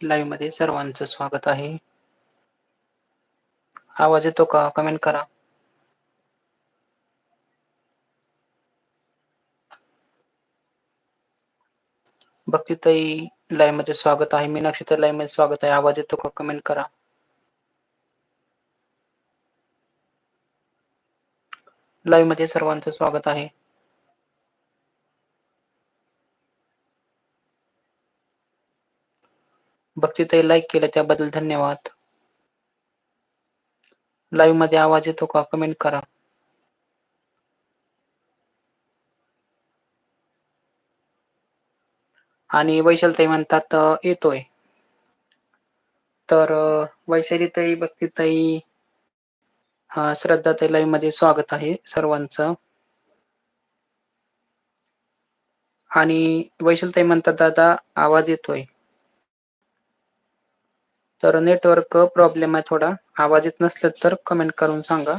लाईव्हमध्ये सर्वांचं स्वागत आहे. आवाज येतो का? कमेंट करा. भक्तीताई लाईव्हमध्ये स्वागत आहे. मीनाक्षी तर लाईव्हमध्ये स्वागत आहे. आवाज येतो का? कमेंट करा. लाईव्हमध्ये सर्वांचं स्वागत आहे. भक्तीताई लाईक केलं त्याबद्दल धन्यवाद. लाईव्हमध्ये आवाज येतो का? कमेंट करा. आणि वैशालताई म्हणतात येतोय. तर वैशालीताई भक्तीताई श्रद्धाताई लाईव्हमध्ये स्वागत आहे सर्वांचं. आणि वैशालताई म्हणतात दादा आवाज येतोय. तर नेटवर्क प्रॉब्लेम आहे थोडा. आवाज येत नसलं तर कमेंट करून सांगा.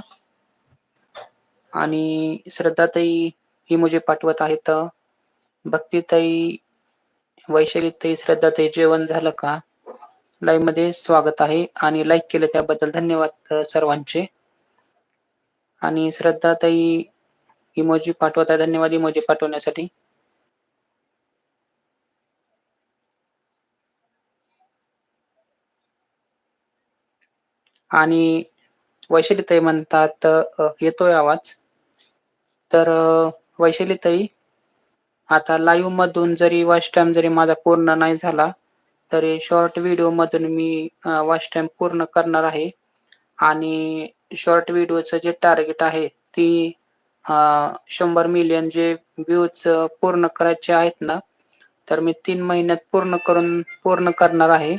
आणि श्रद्धाताई इमोजी पाठवत आहेत. भक्तीताई वैशालीताई श्रद्धाताई जेवण झालं का? लाईव्हमध्ये स्वागत आहे आणि लाईक केलं त्याबद्दल धन्यवाद सर्वांचे. आणि श्रद्धाताई इमोजी पाठवत आहे. धन्यवाद इमोजी पाठवण्यासाठी. आणि वैशालीताई म्हणतात येतोय आवाज. तर अ, वैशालीताई आता लाईव्ह मधून जरी वॉच टाइम जरी माझा पूर्ण नाही झाला तरी शॉर्ट व्हिडिओ मधून मी वॉच टाइम पूर्ण करणार आहे. आणि शॉर्ट व्हिडिओचं जे टार्गेट आहे ती शंभर मिलियन जे व्ह्यूज पूर्ण करायचे आहेत ना तर मी तीन महिन्यात पूर्ण करून पूर्ण करणार आहे.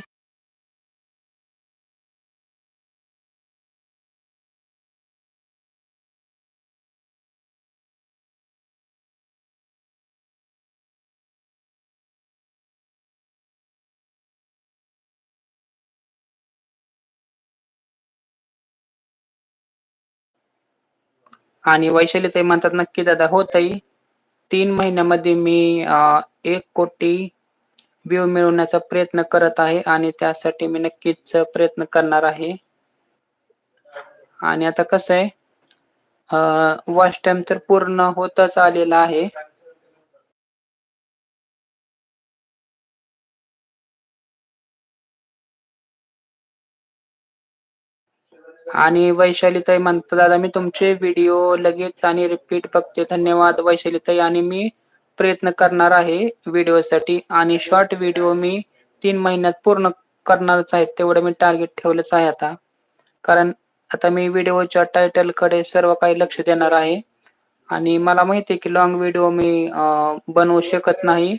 आणि वैशाली ताई म्हणतात नक्की दादा हो ताई. तीन महिन्यामध्ये मी अ, एक कोटी व्ह्यू मिळवण्याचा प्रयत्न करत आहे आणि त्यासाठी मी नक्कीच प्रयत्न करणार आहे. आणि आता कसं आहे वॉच टाइम तर पूर्ण होतच आलेला आहे. आणि वैशालीताई म्हणतात दादा मी तुमचे व्हिडिओ लगेच आणि रिपीट बघते. धन्यवाद वैशालीताई आणि मी प्रयत्न करणार आहे व्हिडिओसाठी आणि शॉर्ट व्हिडिओ मी तीन महिन्यात पूर्ण करणारच आहे. तेवढं मी टार्गेट ठेवलंच आहे आता. कारण आता मी व्हिडिओच्या टायटलकडे सर्व काही लक्ष देणार आहे. आणि मला माहिती आहे की लॉंग व्हिडिओ मी बनवू शकत नाही.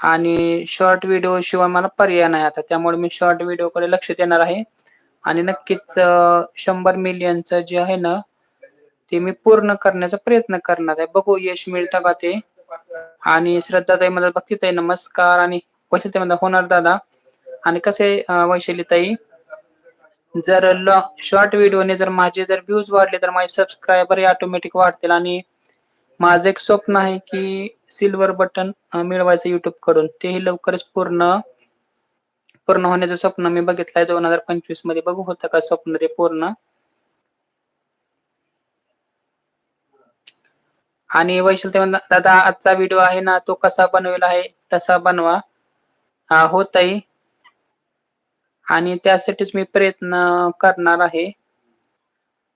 आणि शॉर्ट व्हिडिओ शिवाय मला पर्याय नाही आता. त्यामुळे मी शॉर्ट व्हिडिओ कडे लक्ष देणार आहे. आणि नक्कीच शंभर मिलियनचं जे आहे ना ते मी पूर्ण करण्याचा प्रयत्न करणार आहे. बघू यश मिळतं का ते? आणि श्रद्धाताई म्हणतात भक्तीताई नमस्कार. आणि वैशालीताई म्हणतात होणार दादा. आणि कसे वैशालीताई जर शॉर्ट व्हिडिओने जर माझे जर व्ह्यूज वाढले तर माझे सबस्क्रायबर ऑटोमॅटिक वाढतील. आणि माझं एक स्वप्न आहे की सिल्वर बटन मिळवायचं युट्यूबकडून. तेही लवकरच पूर्ण पूर्ण होण्याचं स्वप्न मी बघितलंय. दोन हजार पंचवीसमध्ये बघू होतं का स्वप्न ते पूर्ण? आणि वैशाल ते म्हणतात, दादा आजचा व्हिडिओ आहे ना तो कसा बनवेल आहे? तसा बनवा. हा हो आणि त्यासाठीच मी प्रयत्न करणार आहे.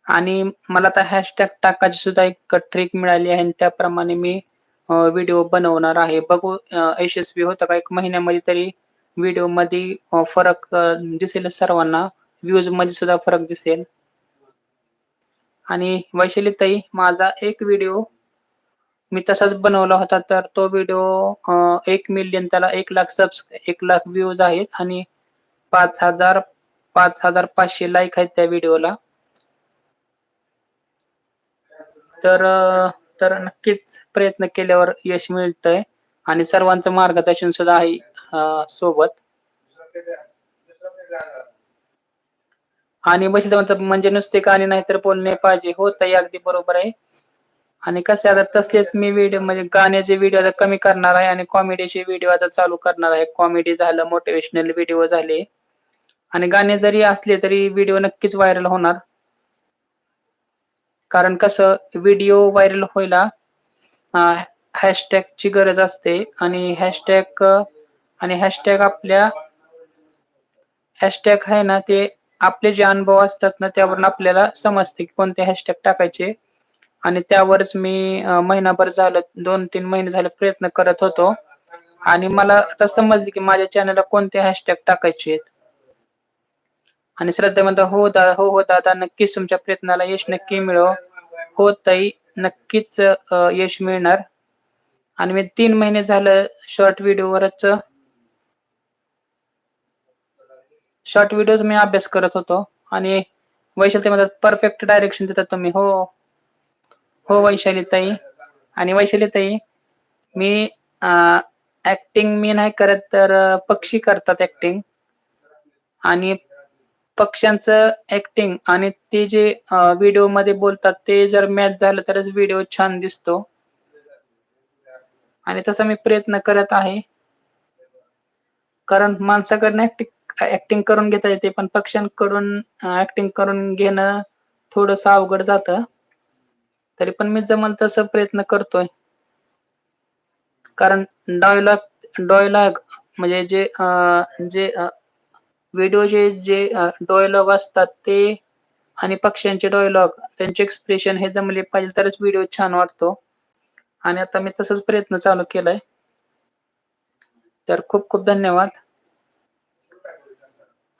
आणि मला आता हॅशटॅग टाकायची सुद्धा एक ट्रिक मिळाली आहे आणि त्याप्रमाणे मी व्हिडिओ बनवणार आहे. बघू यशस्वी होतं का? एक महिन्यामध्ये तरी व्हिडिओमध्ये फरक दिसेल सर्वांना. व्ह्यूजमध्ये सुद्धा फरक दिसेल. आणि वैशाली ताई माझा एक व्हिडिओ मी तसाच बनवला होता तर तो व्हिडिओ एक मिलियन त्याला एक लाख सबस एक लाख व्ह्यूज आहेत आणि पाच हजार पाच हजार पाचशे लाईक आहेत त्या व्हिडिओला. तर तर नक्कीच प्रयत्न केल्यावर यश मिळतंय. आणि सर्वांचं मार्गदर्शन सुद्धा आहे सोबत. आणि बस म्हणजे नुसते गाणे नाही तर बोलणे पाहिजे हो ताई अगदी बरोबर आहे. आणि कसे आता तसलेच मी व्हिडिओ म्हणजे गाण्याचे व्हिडिओ आता कमी करणार आहे आणि कॉमेडीचे व्हिडिओ आता चालू करणार आहे. कॉमेडी झालं मोटिवेशनल व्हिडिओ झाले. आणि गाणे जरी असले तरी व्हिडिओ नक्कीच व्हायरल होणार. कारण कसं व्हिडिओ व्हायरल होईला हॅशटॅगची गरज असते आणि हॅशटॅग आणि हॅशटॅग आपल्या हॅशटॅग आहे ना ते आपले जे अनुभव असतात ना त्यावरून आपल्याला समजते की कोणते हॅशटॅग टाकायचे. आणि त्यावरच मी महिनाभर झालं दोन तीन महिने झाले प्रयत्न करत होतो. आणि मला आता समजले की माझ्या चॅनलला कोणते हॅशटॅग टाकायचे आहेत. आणि श्रद्धा म्हणता हो दादा हो हो दादा नक्कीच तुमच्या प्रयत्नाला यश नक्की मिळव हो ताई नक्कीच यश मिळणार. आणि मी तीन महिने झालं शॉर्ट व्हिडिओवरच शॉर्ट व्हिडिओज मी अभ्यास करत होतो. आणि वैशाली ते म्हणतात परफेक्ट डायरेक्शन देतात तुम्ही. हो. हो वैशाली ताई. आणि वैशाली ताई मी ऍक्टिंग मी नाही करत तर पक्षी करतात ऍक्टिंग आणि पक्ष्यांचं ऍक्टिंग आणि ते जे व्हिडिओमध्ये बोलतात ते जर मॅच झालं तरच व्हिडिओ छान दिसतो. आणि तसा मी प्रयत्न करत आहे. कारण माणसाकडनं ऍक्टिंग ऍक्टिंग करून घेता येते पण पक्ष्यांकडून ऍक्टिंग करून घेणं थोडस अवघड जात. तरी पण मी जमल तसं प्रयत्न करतोय. कारण डायलॉग डायलॉग म्हणजे जे जे व्हिडिओचे जे डायलॉग असतात ते आणि पक्ष्यांचे डायलॉग त्यांचे एक्सप्रेशन हे जमले पाहिजे तरच व्हिडिओ छान वाटतो. आणि आता मी तसंच प्रयत्न चालू केलाय. तर खूप खूप धन्यवाद.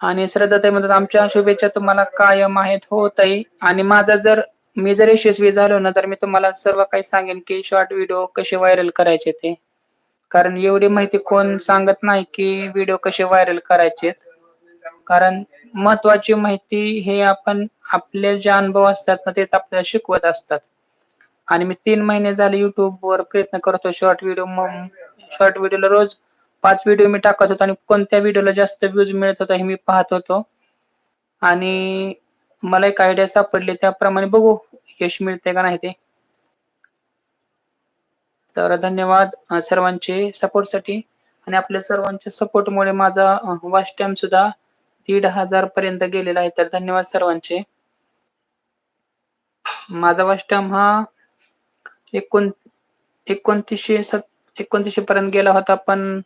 आणि श्रद्धाताई म्हणतात आमच्या शुभेच्छा तुम्हाला कायम आहेत होतही आणि माझा जर मी जर यशस्वी झालो ना तर मी तुम्हाला सर्व काही सांगेन की शॉर्ट व्हिडिओ कसे व्हायरल करायचे ते. कारण एवढी माहिती कोण सांगत नाही की व्हिडिओ कसे व्हायरल करायचे. कारण महत्वाची माहिती हे आपण आपले जे अनुभव असतात ना तेच आपल्याला शिकवत असतात. आणि मी तीन महिने झाले युट्यूब वर प्रयत्न करतो शॉर्ट व्हिडिओ शॉर्ट व्हिडिओला रोज पाच व्हिडिओ मी टाकत होतो आणि कोणत्या व्हिडिओला जास्त व्ह्यूज मिळत होता हे मी पाहत होतो. आणि मला एक आयडिया सापडली त्याप्रमाणे बघू यश मिळते का नाही ते. तर धन्यवाद सर्वांचे सपोर्टसाठी आणि आपल्या सर्वांच्या सपोर्टमुळे माझा वॉच टाइम सुद्धा दीड हजार पर्यंत गेलेला आहे. तर धन्यवाद सर्वांचे. माझा वॉच टाइम हा एकोण एकोणतीसशे सत एकोणतीसशे पर्यंत गेला होता पण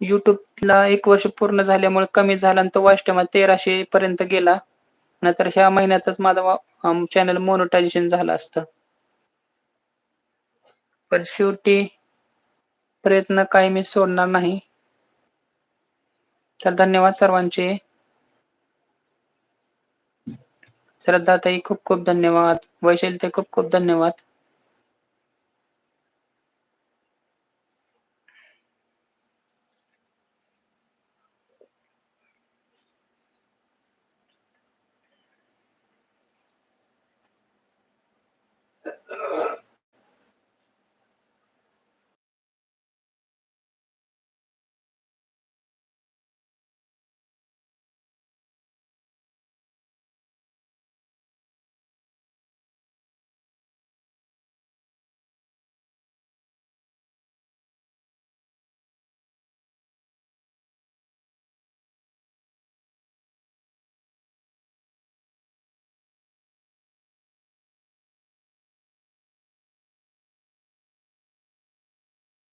युट्यूबला एक वर्ष पूर्ण झाल्यामुळे कमी झाला आणि तो वॉच तेराशे पर्यंत गेला. नंतर ह्या महिन्यातच माझा चॅनल मोनोटायझेशन झालं असतं. पण शेवटी प्रयत्न काही मी सोडणार नाही. तर धन्यवाद सर्वांचे. श्रद्धाताई खूप खूप धन्यवाद. वैशाली खूप खूप धन्यवाद.